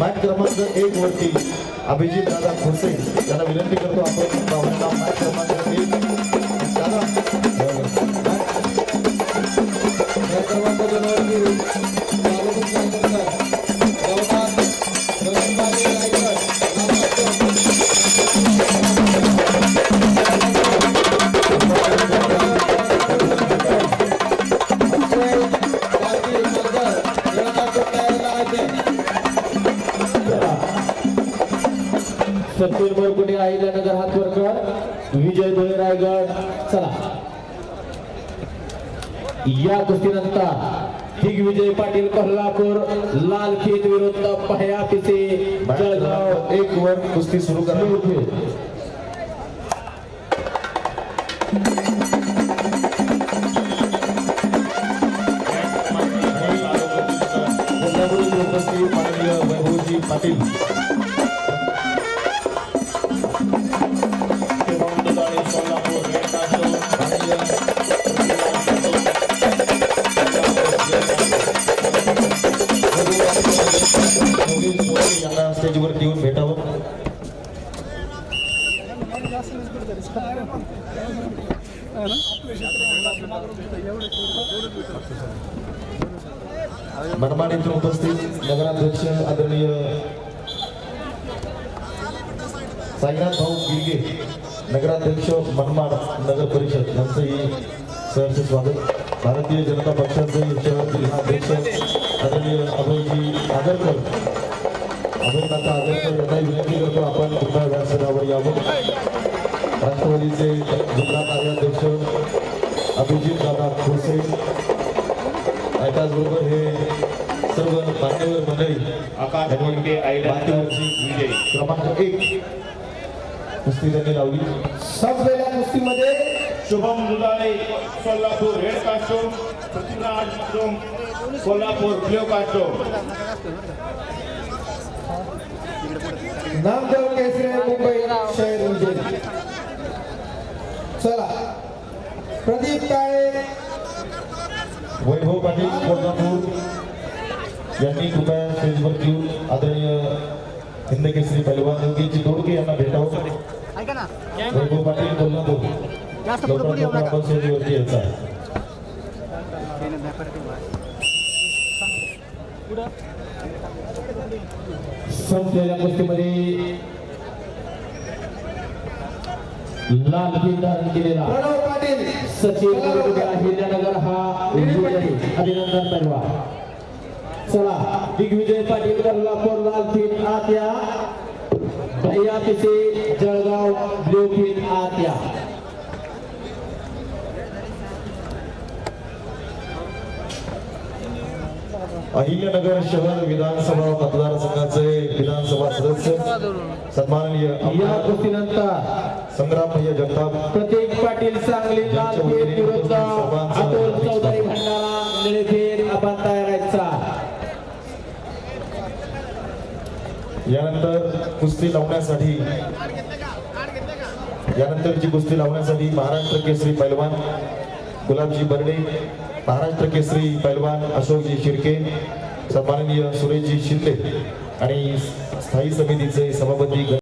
Match क्रमांक एक वरती अभिजित दादा खोसे यांना विनंती करतो आपण मॅच क्रमांक सचिन बोरकुटे अहिल्यानगर हातवरकर विजय धुळे रायगड. चला. या कुस्तीनंतर दिग्विजय पाटील कोल्हापूर लाल खेत विरुद्ध पहया पिसे जळगाव. एक वर कुस्ती सुरू करा. पाटील. मनमाड उपस्थित नगराध्यक्ष आदरणीय साईनाथ भाऊ गिरगे नगराध्यक्ष मनमाड नगर परिषद यांचंही सहर्ष स्वागत. भारतीय जनता पक्षाचे शहरातील अध्यक्ष आदरणीय अभयजी आगरकर. अभय काका आगरकर यांनाही विनंती करतो आपण त्याचबरोबर हे सर्व मान्यवर मंडळी आकाश विजय. क्रमांक एक. कुस्ती त्यांनी लावली. संपलेल्या कुस्तीमध्ये Shubham Dudhale Solapur red costume Prithviraj costume Kolhapur blue costume Namdev Kesari Mumbai शहर विजय चला. प्रदीप काळे वैभव पाटील कोल्हापूर यांनी कृपया स्टेजवर येऊन आदरणीय हिंदकेसरी पैलवान योगीची दोडके यांना भेटावं. वैभव पाटील कोल्हापूर. लवकरात लवकर आपण स्टेजवरती यायचं आहे. संपलेल्या कुस्तीमध्ये लाल किल्ला धारण केलेला प्रणव पाटील सचिन बोरकुटे अहिल्यानगर हा अभिनंदन परवा चला दिग्विजय पाटील कोल्हापूर लाल फिन आत्या. भैया पिसे जळगाव ब्ल्यू फिन आत्या. अहिल्यानगर शहर विधानसभा मतदारसंघाचे विधानसभा सदस्य सन्माननीय या भैया जगताप प्रतीक पाटील सांगली अतुल चौधरी भंडारा निळफेर आपण तयारायचा यानंतर कुस्ती लावण्यासाठी यानंतरची कुस्ती लावण्यासाठी महाराष्ट्र केसरी पैलवान गुलाबजी बर्डे महाराष्ट्र केसरी पैलवान अशोकजी शिर्के सन्माननीय सुरेशजी शिंदे आणि स्थायी समितीचे सभापती